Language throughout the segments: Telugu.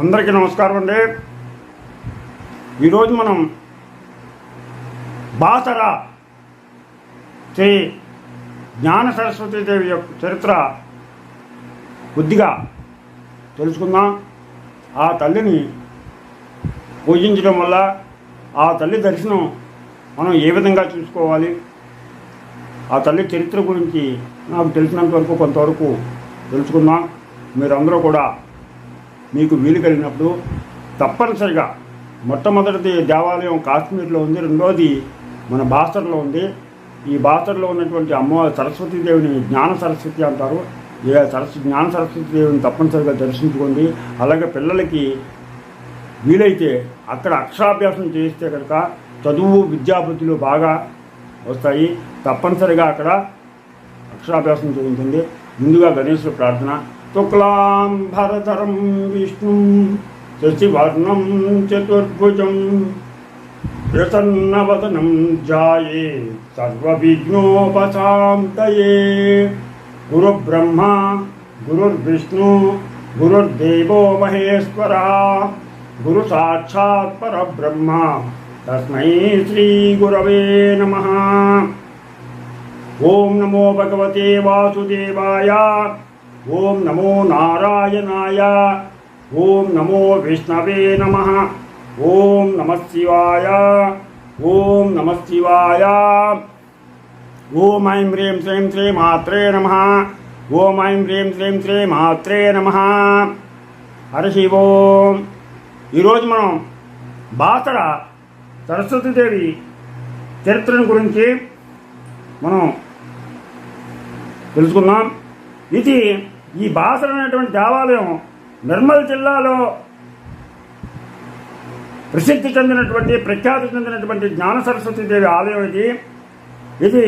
అందరికీ నమస్కారం అండి. ఈరోజు మనం బాసర శ్రీ జ్ఞాన సరస్వతీదేవి యొక్క చరిత్ర కొద్దిగా తెలుసుకుందాం. ఆ తల్లిని పూజించడం వల్ల ఆ తల్లి దర్శనం మనం ఏ విధంగా చూసుకోవాలి? ఆ తల్లి చరిత్ర గురించి నాకు తెలిసినంత వరకు కొంతవరకు తెలుసుకుందాం. మీరందరూ కూడా మీకు వీలు కలిగినప్పుడు తప్పనిసరిగా మొట్టమొదటిది దేవాలయం కాశ్మీర్లో ఉంది రెండోది మన బాసర్లో ఉంది. ఈ బాసర్లో ఉన్నటువంటి అమ్మవారి సరస్వతీదేవిని జ్ఞాన సరస్వతి అంటారు. ఈ సరస్వ జ్ఞాన సరస్వతీదేవిని తప్పనిసరిగా దర్శించుకోండి. అలాగే పిల్లలకి వీలైతే అక్కడ అక్షరాభ్యాసం చేస్తే కనుక చదువు విద్యాబుద్ధులు బాగా వస్తాయి. తప్పనిసరిగా అక్కడ అక్షరాభ్యాసం జరుగుతుంది. ముందుగా గణేశుడు ప్రార్థన तुक्लां भरतरं विष्णुं शशिवर्णं चतुर्भुजं प्रसन्नवदनं जाये सर्वविघ्नोपशान्तये गुरुब्रह्मा, गुरुर्विष्णु, गुरुर्देवो महेश्वरः, गुरुसाक्षात् परब्रह्म। तस्मै श्रीगुरवे नमः। ॐ नमो भगवते वासुदेवाय। ఓం నమో నారాయణాయ. ఓం నమో విష్ణవే నమ. ఓం నమ శివాయ. ఓం నమ శివాయ. ఓం ఐం హ్రీం శ్రీం శ్రీ మాత్రే నమ. ఓం ఐం హ్రీం శ్రీం శ్రీ మాత్రే నమ. హరి ఓం. ఈరోజు మనం బాసర సరస్వతీదేవి చరిత్రను గురించి మనం తెలుసుకుందాం. ఇది ఈ బాసర అనేటువంటి దేవాలయం నిర్మల్ జిల్లాలో ప్రసిద్ధి చెందినటువంటి ప్రఖ్యాతి చెందినటువంటి జ్ఞాన సరస్వతీదేవి ఆలయం ఇది. ఇది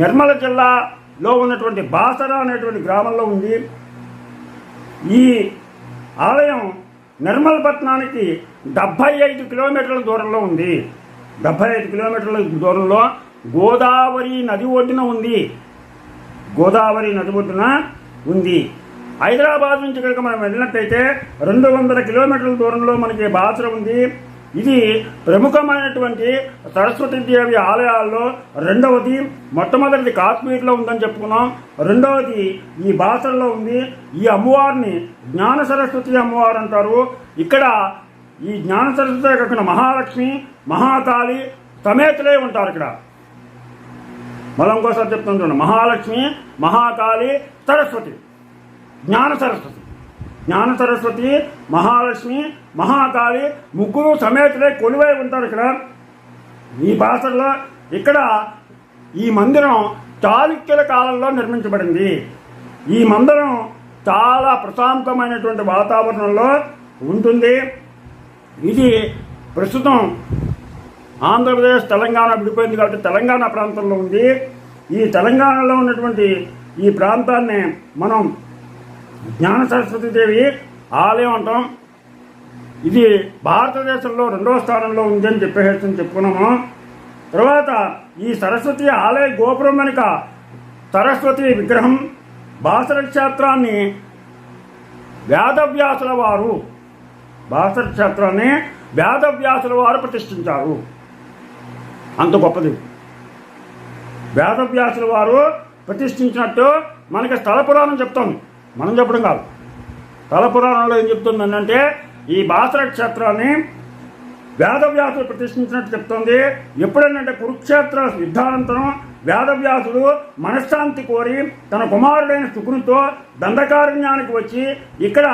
నిర్మల జిల్లాలో ఉన్నటువంటి బాసర అనేటువంటి గ్రామంలో ఉంది. ఈ ఆలయం నిర్మల్ పట్టణానికి డెబ్భై ఐదు కిలోమీటర్ల దూరంలో ఉంది. డెబ్భై ఐదు కిలోమీటర్ల దూరంలో గోదావరి నది ఒడ్డున ఉంది. గోదావరి నది ఉంది. హైదరాబాద్ నుంచి కనుక మనం వెళ్ళినట్టయితే రెండు వందల కిలోమీటర్ల దూరంలో మనకి బాసర ఉంది. ఇది ప్రముఖమైనటువంటి సరస్వతి దేవి ఆలయాల్లో రెండవది. మొట్టమొదటిది కాశ్మీర్లో ఉందని చెప్పుకున్నాం. రెండవది ఈ బాసరలో ఉంది. ఈ అమ్మవారిని జ్ఞాన సరస్వతి అమ్మవారు అంటారు. ఇక్కడ ఈ జ్ఞాన సరస్వతి కాకుండా మహాలక్ష్మి మహాకాళి సమేతలే ఉంటారు ఇక్కడ. మళ్ళీ ఇంకోసారి చెప్తాను చూడండి. మహాలక్ష్మి మహాకాళి సరస్వతి. జ్ఞాన సరస్వతి. జ్ఞాన సరస్వతి మహాలక్ష్మి మహాకాళి ముగ్గురు సమేతలే కొలువై ఉంటారు ఇక్కడ. ఈ భాషల్లో ఇక్కడ ఈ మందిరం చాళుక్యుల కాలంలో నిర్మించబడింది. ఈ మందిరం చాలా ప్రశాంతమైనటువంటి వాతావరణంలో ఉంటుంది. ఇది ప్రస్తుతం ఆంధ్రప్రదేశ్ తెలంగాణ విడిపోయింది కాబట్టి తెలంగాణ ప్రాంతంలో ఉంది. ఈ తెలంగాణలో ఉన్నటువంటి ఈ ప్రాంతాన్ని మనం జ్ఞాన సరస్వతి దేవి ఆలయం అంటాం. ఇది భారతదేశంలో రెండవ స్థానంలో ఉందని చెప్పేసి చెప్పుకున్నాము. తర్వాత ఈ సరస్వతి ఆలయ గోపురం వెనుక సరస్వతి విగ్రహం బాసర క్షేత్రాన్ని వేదవ్యాసుల వారు బాసర క్షేత్రాన్ని వేదవ్యాసుల వారు ప్రతిష్ఠించారు. అంత గొప్పది. వేదవ్యాసుల వారు ప్రతిష్ఠించినట్టు మనకి స్థల పురాణం చెప్తోంది. మనం చెప్పడం కాదు. స్థల పురాణంలో ఏం చెప్తుంది అంటే ఈ బాసర క్షేత్రాన్ని వేదవ్యాసులు ప్రతిష్ఠించినట్టు చెప్తుంది. ఎప్పుడైనా కురుక్షేత్ర యుద్ధానంతరం వేదవ్యాసుడు మనశ్శాంతి కోరి తన కుమారుడైన శుకునితో దండకారణ్యానికి వచ్చి ఇక్కడ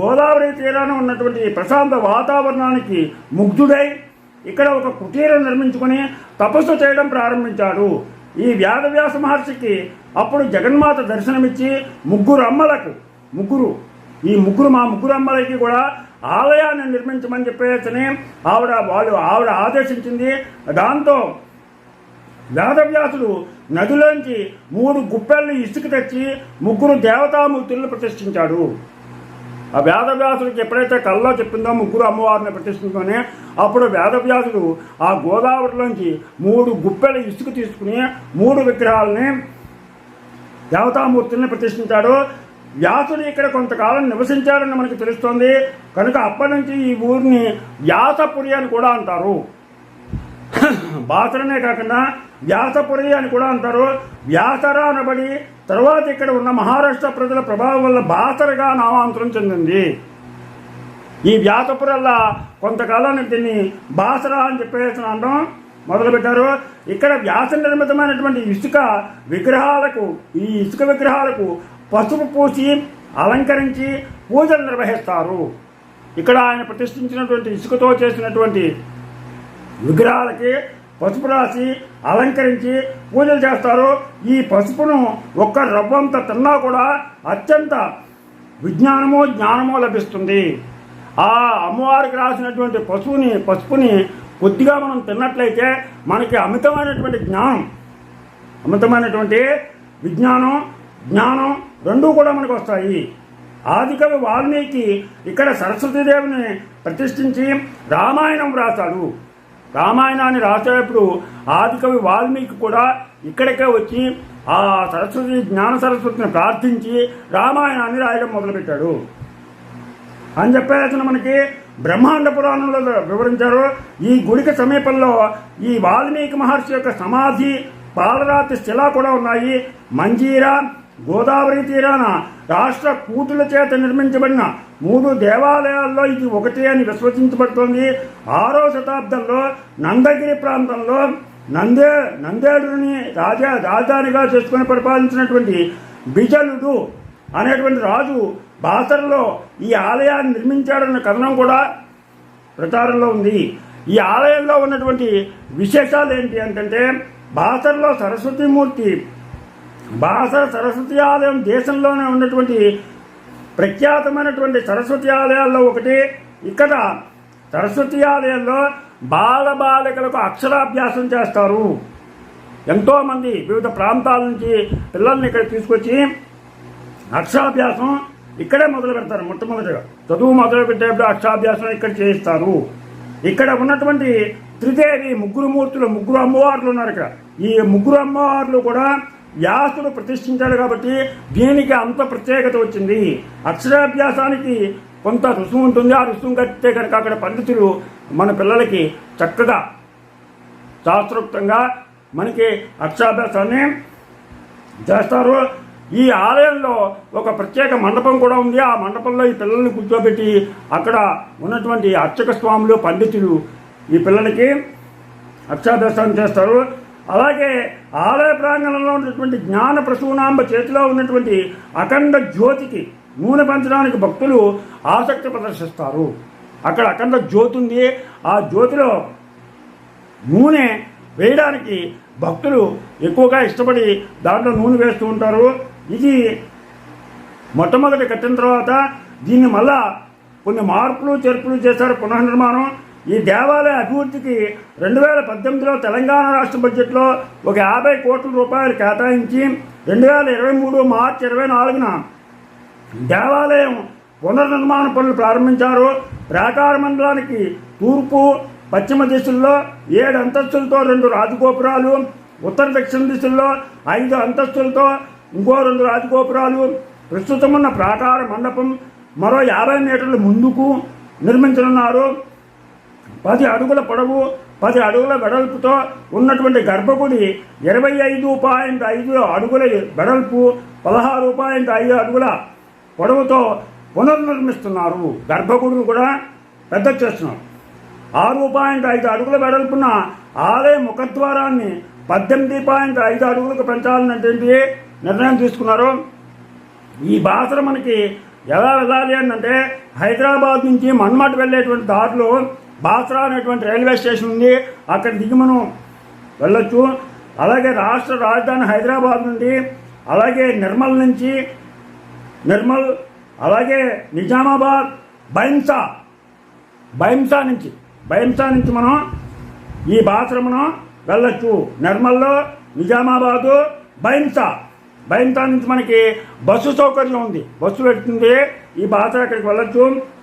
గోదావరి తీరాన ఉన్నటువంటి ప్రశాంత వాతావరణానికి ముగ్ధుడై ఇక్కడ ఒక కుటీరం నిర్మించుకొని తపస్సు చేయడం ప్రారంభించాడు. ఈ వ్యాధవ్యాస మహర్షికి అప్పుడు జగన్మాత దర్శనమిచ్చి ముగ్గురు అమ్మలకు ముగ్గురు ఈ ముగ్గురు మా ముగ్గురు అమ్మలకి కూడా ఆలయాన్ని నిర్మించమని చెప్పేసని ఆవిడ వాళ్ళు ఆవిడ ఆదేశించింది. దాంతో వేదవ్యాసుడు నదిలోంచి మూడు గుప్పెళ్ళు ఇసుక తెచ్చి ముగ్గురు దేవతామూర్తులను ప్రతిష్ఠించాడు. ఆ వేదవ్యాసుడికి ఎప్పుడైతే కళ్ళలో చెప్పిందో ముగ్గురు అమ్మవారిని ప్రతిష్ఠించుకొని అప్పుడు వేదవ్యాసుడు ఆ గోదావరిలోంచి మూడు గుప్పెల ఇసుక తీసుకుని మూడు విగ్రహాలని దేవతామూర్తుల్ని ప్రతిష్ఠించాడు. వ్యాసుడు ఇక్కడ కొంతకాలం నివసించాడని మనకు తెలుస్తోంది. కనుక అప్పటి నుంచి ఈ ఊరిని వ్యాసపురి అని కూడా అంటారు. బాసరనే కాకుండా వ్యాసపురి అని కూడా అంటారు. వ్యాసర అనబడి తర్వాత ఇక్కడ ఉన్న మహారాష్ట్ర ప్రజల ప్రభావం వల్ల బాసరగా నామాంతరం చెందింది. ఈ వ్యాసపురల్లా కొంతకాలానికి దీన్ని బాసరా అని చెప్పేసి అనడం మొదలుపెట్టారు. ఇక్కడ వ్యాస నిర్మితమైనటువంటి ఇసుక విగ్రహాలకు ఈ ఇసుక విగ్రహాలకు పసుపు పూసి అలంకరించి పూజలు నిర్వహిస్తారు. ఇక్కడ ఆయన ప్రతిష్ఠించినటువంటి ఇసుకతో చేసినటువంటి విగ్రహాలకి పసుపు రాసి అలంకరించి పూజలు చేస్తారు. ఈ పసుపును ఒక్క రవ్వంత తిన్నా కూడా అత్యంత విజ్ఞానము జ్ఞానము లభిస్తుంది. ఆ అమ్మవారికి రాసినటువంటి పశువుని పసుపుని కొద్దిగా మనం తిన్నట్లయితే మనకి అమితమైనటువంటి జ్ఞానం అమితమైనటువంటి విజ్ఞానం జ్ఞానం రెండూ కూడా మనకు వస్తాయి. ఆదికవి వాల్మీకి ఇక్కడ సరస్వతీదేవిని ప్రతిష్ఠించి రామాయణం రాశాడు రామాయణాన్ని రాసేటప్పుడు ఆదికవి వాల్మీకి కూడా ఇక్కడికే వచ్చి ఆ సరస్వతి జ్ఞాన సరస్వతిని ప్రార్థించి రామాయణాన్ని రాయడం మొదలుపెట్టాడు. అని చెప్పేసిన మనకి బ్రహ్మాండ పురాణంలో వివరించారు. ఈ గుడికి సమీపంలో ఈ వాల్మీకి మహర్షి యొక్క సమాధి పాలరాతి శిలా కూడా ఉన్నాయి. మంజీరా గోదావరి తీరాన రాష్ట్ర కూతుల చేత నిర్మించబడిన మూడు దేవాలయాల్లో ఇది ఒకటే అని విశ్వసించబడుతోంది. ఆరో శతాబ్దంలో నందగిరి ప్రాంతంలో నందే నందేడుని రాజా రాజధానిగా చేసుకుని పరిపాలించినటువంటి బిజలుడు అనేటువంటి రాజు బాసరలో ఈ ఆలయాన్ని నిర్మించాడన్న కథనం కూడా ప్రచారంలో ఉంది. ఈ ఆలయంలో ఉన్నటువంటి విశేషాలు ఏంటి అంటే బాసరలో సరస్వతీమూర్తి బాసర సరస్వతి ఆలయం దేశంలోనే ఉన్నటువంటి ప్రఖ్యాతమైనటువంటి సరస్వతి ఆలయాల్లో ఒకటి. ఇక్కడ సరస్వతి ఆలయంలో బాల బాలికలకు అక్షరాభ్యాసం చేస్తారు. ఎంతోమంది వివిధ ప్రాంతాల నుంచి పిల్లల్ని ఇక్కడ తీసుకొచ్చి అక్షరాభ్యాసం ఇక్కడే మొదలు పెడతారు మొట్టమొదటిగా. చదువు మొదలు పెట్టేప్పుడు అక్షరాభ్యాసం ఇక్కడ చేయిస్తారు. ఇక్కడ ఉన్నటువంటి త్రిదేవి ముగ్గురు మూర్తులు ముగ్గురు అమ్మవార్లు ఉన్నారు ఇక్కడ. ఈ ముగ్గురు అమ్మవార్లు కూడా వ్యాసుడు ప్రతిష్ఠించాడు కాబట్టి దీనికి అంత ప్రత్యేకత వచ్చింది. అక్షరాభ్యాసానికి కొంత రుసుము ఉంటుంది. ఆ రుసుము కట్టితే కనుక అక్కడ పండితులు మన పిల్లలకి చక్కగా శాస్త్రోక్తంగా మనకి అక్షరాభ్యాసాన్ని చేస్తారు. ఈ ఆలయంలో ఒక ప్రత్యేక మండపం కూడా ఉంది. ఆ మండపంలో ఈ పిల్లల్ని కూర్చోబెట్టి అక్కడ ఉన్నటువంటి అర్చక స్వాములు పండితులు ఈ పిల్లలకి అక్షరాభ్యాసం చేస్తారు. అలాగే ఆలయ ప్రాంగణంలో ఉన్నటువంటి జ్ఞాన ప్రసూనాంబ చేతిలో ఉన్నటువంటి అఖండ జ్యోతికి నూనె పంచడానికి భక్తులు ఆసక్తి ప్రదర్శిస్తారు. అక్కడ అఖండ జ్యోతి ఉంది. ఆ జ్యోతిలో నూనె వేయడానికి భక్తులు ఎక్కువగా ఇష్టపడి దాంట్లో నూనె వేస్తూ ఉంటారు. ఇది మొట్టమొదటి కట్టిన తర్వాత దీన్ని మళ్ళా కొన్ని మార్పులు చేర్పులు చేశారు పునర్నిర్మాణం ఈ దేవాలయ అభివృద్ధికి రెండు వేల పద్దెనిమిదిలో తెలంగాణ రాష్ట్ర బడ్జెట్లో ఒక యాభై కోట్ల రూపాయలు కేటాయించి రెండు వేల ఇరవై మూడు మార్చి ఇరవై నాలుగున దేవాలయం పునర్నిర్మాణ పనులు ప్రారంభించారు. ప్రాకార మండలానికి తూర్పు పశ్చిమ దిశల్లో ఏడు అంతస్తులతో రెండు రాజగోపురాలు ఉత్తర దక్షిణ దిశల్లో ఐదు అంతస్తులతో ఇంకో రెండు రాజగోపురాలు ప్రస్తుతం ఉన్న ప్రాకార మండపం మరో యాభై మీటర్ల ముందుకు నిర్మించనున్నారు. పది అడుగుల పొడవు పది అడుగుల వెడల్పుతో ఉన్నటువంటి గర్భగుడి ఇరవై ఐదు పాయింట్ ఐదు అడుగుల వెడల్పు పదహారు పాయింట్ ఐదు అడుగుల పొడవుతో పునర్నిర్మిస్తున్నారు. గర్భగుడిని కూడా పెద్ద చేస్తున్నారు. ఆరు పాయింట్ ఐదు అడుగుల వెడల్పున ఆలయ ముఖద్వారాన్ని పద్దెనిమిది పాయింట్ ఐదు అడుగులకు పెంచాలన్నటువంటి నిర్ణయం తీసుకున్నారు. ఈ బాసర మనకి ఎలా వెళ్ళాలి అంటే హైదరాబాద్ నుంచి మన్మట్ వెళ్ళేటువంటి దారిలో బాత్రా అనేటువంటి రైల్వే స్టేషన్ ఉంది. అక్కడ దిగి మనం వెళ్ళొచ్చు. అలాగే రాష్ట్ర రాజధాని హైదరాబాద్ నుండి అలాగే నిర్మల్ నుంచి నిర్మల్ అలాగే నిజామాబాద్ బైంసా బైంసా నుంచి బైంసా నుంచి మనం ఈ బాసరమును వెళ్ళొచ్చు. నిర్మల్లో నిజామాబాదు బైంసా బైంసా నుంచి మనకి బస్సు సౌకర్యం ఉంది. బస్సు పెడుతుంది. ఈ బాత్ర అక్కడికి వెళ్ళొచ్చు.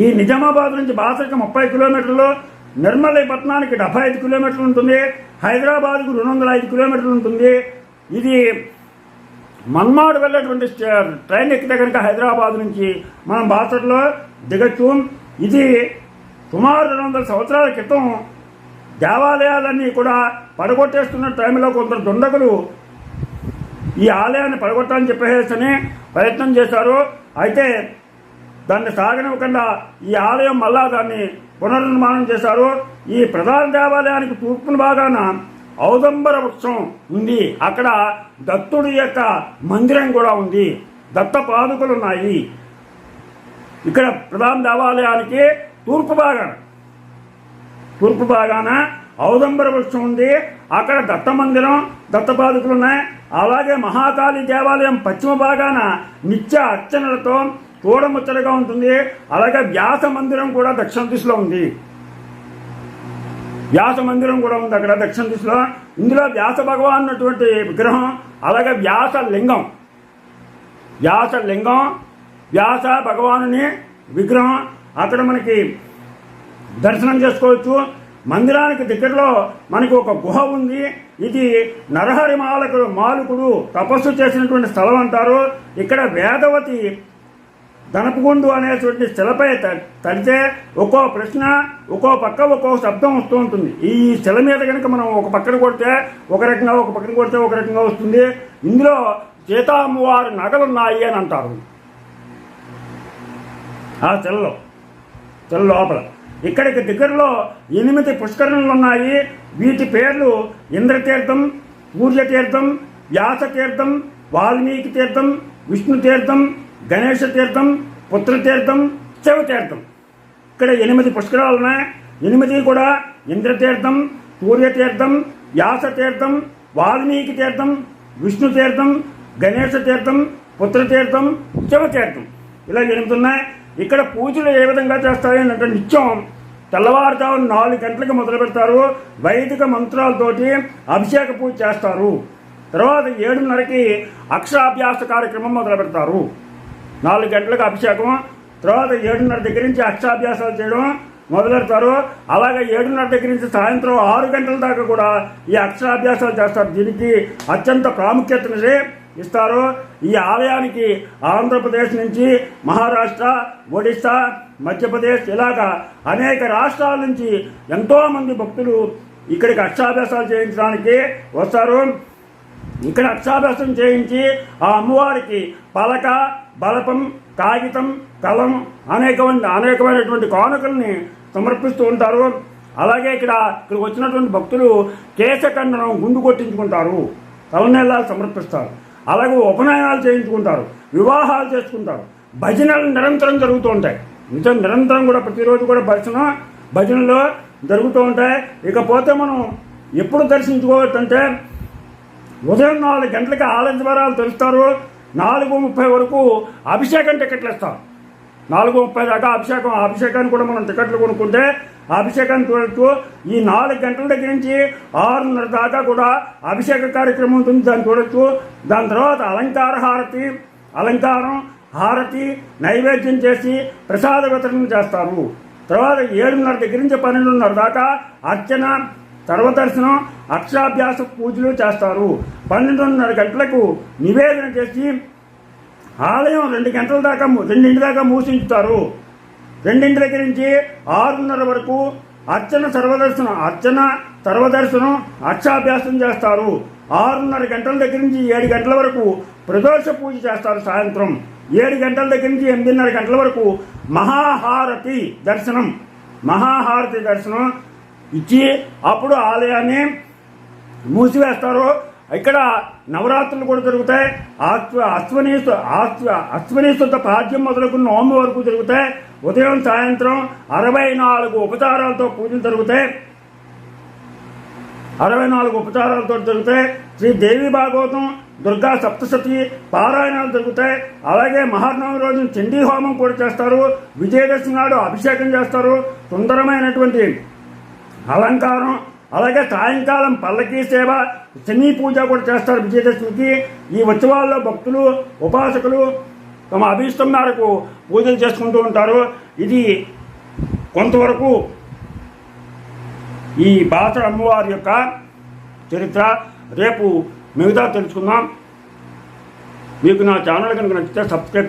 ఈ నిజామాబాద్ నుంచి బాసరికి ముప్పై కిలోమీటర్లు నిర్మలై పట్టణానికి డెబ్బై ఐదు కిలోమీటర్లు ఉంటుంది హైదరాబాద్కు రెండు వందల ఐదు కిలోమీటర్లు ఉంటుంది. ఇది మన్మాడు వెళ్ళేటువంటి ట్రైన్ ఎక్కితే కనుక హైదరాబాద్ నుంచి మనం బాసర్లో దిగచ్చు. ఇది సుమారు రెండు వందల సంవత్సరాల క్రితం దేవాలయాలన్నీ కూడా పడగొట్టేస్తున్న టైంలో కొందరు దుండగులు ఈ ఆలయాన్ని పడగొట్టాలని చెప్పేసి ప్రయత్నం చేశారు. అయితే దాన్ని సాగనివ్వకుండా ఈ ఆలయం మళ్ళా దాన్ని పునర్నిర్మాణం చేశారు. ఈ ప్రధాన దేవాలయానికి తూర్పున భాగాన ఔదంబర వృక్షం ఉంది. అక్కడ దత్తుడి యొక్క మందిరం కూడా ఉంది. దత్త పాదుకలు ఉన్నాయి. ఇక్కడ ప్రధాన దేవాలయానికి తూర్పు భాగాన తూర్పు భాగాన ఔదంబర వృక్షం ఉంది. అక్కడ దత్త మందిరం దత్తపాదుకులు ఉన్నాయి. అలాగే మహాకాళి దేవాలయం పశ్చిమ భాగాన నిత్య అర్చనలతో చూడముచ్చటగా ఉంటుంది. అలాగే వ్యాస మందిరం కూడా దక్షిణ దిశలో ఉంది. వ్యాస మందిరం కూడా ఉంది అక్కడ దక్షిణ దిశలో. ఇందులో వ్యాస భగవాన్ అన్నటువంటి విగ్రహం అలాగే వ్యాస లింగం. వ్యాస లింగం వ్యాస భగవానుని విగ్రహం. అక్కడ మనకి దర్శనం చేసుకోవచ్చు. మందిరానికి దగ్గరలో మనకి ఒక గుహ ఉంది. ఇది నరహరి మాలకుడు మాలుకుడు తపస్సు చేసినటువంటి స్థలం అంటారు. ఇక్కడ వేదవతి ధనపగుండు అనేటువంటి శిలపై త- తడితే ఒక్కో ప్రశ్న ఒక్కో పక్క ఒక్కో శబ్దం వస్తూ ఉంటుంది. ఈ శిల మీద కనుక మనం ఒక పక్కన కొడితే ఒక రకంగా ఒక పక్కన కొడితే ఒక రకంగా వస్తుంది. ఇందులో సీతామ్మవారి నగలున్నాయి అని అంటారు. ఆ శిలలో శిల లోపల. ఇక్కడికి దగ్గరలో ఎనిమిది పుష్కరణలు ఉన్నాయి వీటి పేర్లు ఇంద్రతీర్థం సూర్యతీర్థం వ్యాసతీర్థం వాల్మీకి తీర్థం విష్ణు తీర్థం గణేష తీర్థం పుత్రతీర్థం శివతీర్థం ఇక్కడ ఎనిమిది పుష్కరాలు ఉన్నాయి. ఎనిమిది కూడా ఇంద్రతీర్థం సూర్యతీర్థం వ్యాసతీర్థం వాల్మీకి తీర్థం విష్ణు తీర్థం గణేష తీర్థం పుత్రతీర్థం శివతీర్థం ఇలా ఎనిమిది ఉన్నాయి. ఇక్కడ పూజలు ఏ విధంగా చేస్తారు అంటే నిత్యం తెల్లవారుజామున నాలుగు గంటలకు మొదలు పెడతారు. వైదిక మంత్రాలతోటి అభిషేక పూజ చేస్తారు. తర్వాత ఏడున్నరకి అక్షరాభ్యాస కార్యక్రమం మొదలు పెడతారు. నాలుగు గంటలకు అభిషేకం తర్వాత ఏడున్నర దగ్గర నుంచి అక్షరాభ్యాసాలు చేయడం మొదలెడతారు. అలాగే ఏడున్నర దగ్గర నుంచి సాయంత్రం ఆరు గంటల దాకా కూడా ఈ అక్షరాభ్యాసాలు చేస్తారు. దీనికి అత్యంత ప్రాముఖ్యతని ఇస్తారు. ఈ ఆలయానికి ఆంధ్రప్రదేశ్ నుంచి మహారాష్ట్ర ఒడిశా మధ్యప్రదేశ్ ఇలాగా అనేక రాష్ట్రాల నుంచి ఎంతోమంది భక్తులు ఇక్కడికి అక్షరాభ్యాసాలు చేయించడానికి వస్తారు. ఇక్కడ అక్షాభ్యాసం చేయించి ఆ అమ్మవారికి పలక బలపం కాగితం కలం అనేకమైన అనేకమైనటువంటి కానుకల్ని సమర్పిస్తూ ఉంటారు. అలాగే ఇక్కడ ఇక్కడికి వచ్చినటువంటి భక్తులు కేశఖండనం గుండు కొట్టించుకుంటారు. తలనెల్లాలు సమర్పిస్తారు. అలాగే ఉపనయనాలు చేయించుకుంటారు. వివాహాలు చేసుకుంటారు. భజనలు నిరంతరం జరుగుతూ ఉంటాయి. నిజం నిరంతరం కూడా ప్రతిరోజు కూడా భజన భజనలు జరుగుతూ ఉంటాయి. ఇకపోతే మనం ఎప్పుడు దర్శించుకోవచ్చు అంటే ఉదయం నాలుగు గంటలకి ఆలయ ద్వారాలు తెలుస్తారు నాలుగు ముప్పై వరకు అభిషేకం టికెట్లు ఇస్తాం. నాలుగు ముప్పై దాకా అభిషేకం అభిషేకాన్ని కూడా మనం టికెట్లు కొనుక్కుంటే అభిషేకాన్ని చూడొచ్చు ఈ నాలుగు గంటల దగ్గర నుంచి ఆరున్నర దాకా కూడా అభిషేక కార్యక్రమం ఉంటుంది. దాన్ని చూడొచ్చు దాని తర్వాత అలంకార హారతి అలంకారం హారతి నైవేద్యం చేసి ప్రసాద వితరణ చేస్తారు. తర్వాత ఏడున్నర దగ్గర నుంచి పన్నెండున్నర దాకా అర్చన సర్వదర్శనం అక్షరాభ్యాస పూజలు చేస్తారు. పన్నెండున్నర గంటలకు నివేదన చేసి ఆలయం రెండు గంటల దాకా రెండింటి దాకా మూసించుతారు రెండింటి దగ్గర నుంచి ఆరున్నర వరకు అర్చన సర్వదర్శనం అర్చన సర్వదర్శనం అక్షాభ్యాసం చేస్తారు. ఆరున్నర గంటల దగ్గర నుంచి ఏడు గంటల వరకు ప్రదోష పూజ చేస్తారు సాయంత్రం. ఏడు గంటల దగ్గర నుంచి ఎనిమిదిన్నర గంటల వరకు మహాహారతి దర్శనం. మహాహారతి దర్శనం ఇచ్చి అప్పుడు ఆలయాన్ని మూసివేస్తారు. ఇక్కడ నవరాత్రులు కూడా జరుగుతాయి. ఆశ్వ అశ్వనీ ఆశ్వ అశ్వనీశ్వత పాద్యం మొదలుకు నోము వరకు జరుగుతాయి. ఉదయం సాయంత్రం అరవై నాలుగు ఉపచారాలతో పూజలు జరుగుతాయి. అరవై నాలుగు ఉపచారాలతో జరుగుతాయి. శ్రీ దేవి భాగవతం దుర్గా సప్తశతి పారాయణాలు జరుగుతాయి. అలాగే మహానవమి రోజున చండీ హోమం కూడా చేస్తారు. విజయదశమి నాడు అభిషేకం చేస్తారు. సుందరమైనటువంటి అలంకారం అలాగే సాయంకాలం పల్లకీ సేవ శని పూజ కూడా చేస్తారు విజయదశమికి. ఈ ఉత్సవాల్లో భక్తులు ఉపాసకులు తమ అభీష్టం మేరకు పూజలు చేసుకుంటూ ఉంటారు. ఇది కొంతవరకు ఈ భాష అమ్మవారి యొక్క చరిత్ర. రేపు మిగతా తెలుసుకుందాం. మీకు నా ఛానల్ కనుక నచ్చితే సబ్స్క్రైబ్